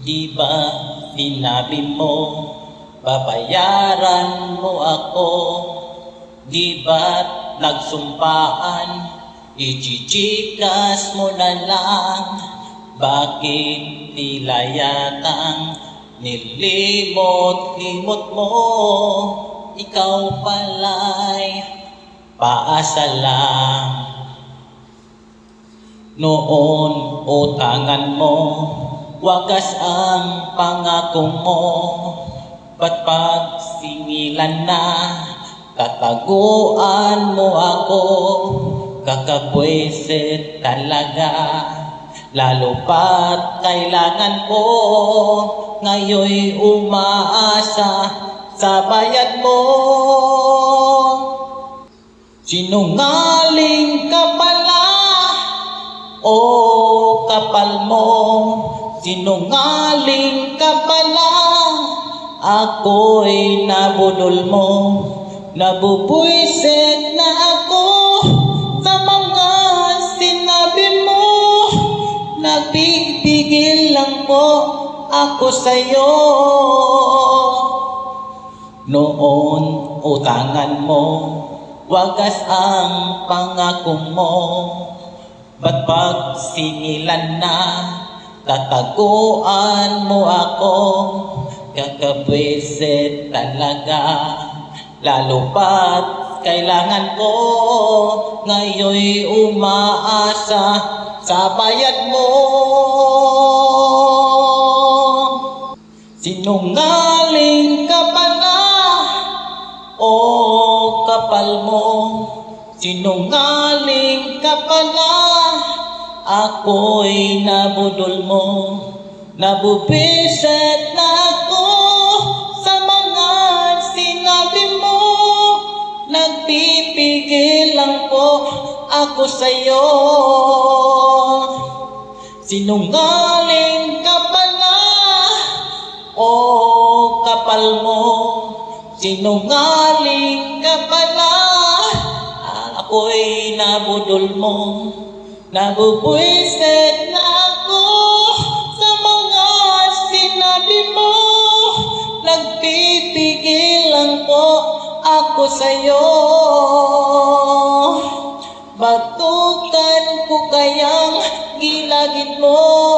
Di ba sinabi mo, babayaran mo ako? Di ba nagsumpaan, ichichikas mo na lang? Bakit tila yatang nilimot-limot mo? Ikaw pala'y paasa lang. Noon utangan mo, wagas ang pangako mo. Ba't pag singilan na, kataguan mo ako. Kakabwisit talaga, lalo pat kailangan ko. Ngayon'y umaasa sa bayad mo. Sinungaling ka pala, o kapal mo, sinungaling ka pala, ako'y nabudol mo, nabubwisit na ako sa mga sinabi mo, nagpipigil lang po ako sa'yo. Noon utangan mo, wagas ang pangako mo. Ba't pag sinilan na, tataguan mo ako, kakabwisit talaga. Lalo pat kailangan ko, ngayon'y umaasa sa bayad mo. Sinungaling ka pala, o kapal mo, sinungaling ka pala, ako'y nabudol mo, nabubisit na ako sa mga sinabi mo, nagpipigil lang po ako sa'yo. Sinungaling ka pala, o kapal mo, sinungaling ka pala, ako'y nabudol mo, nabubwisit na ako sa mga sinabi mo, nagpipigil lang po ako sa'yo. Batukan ko kayang gilagid mo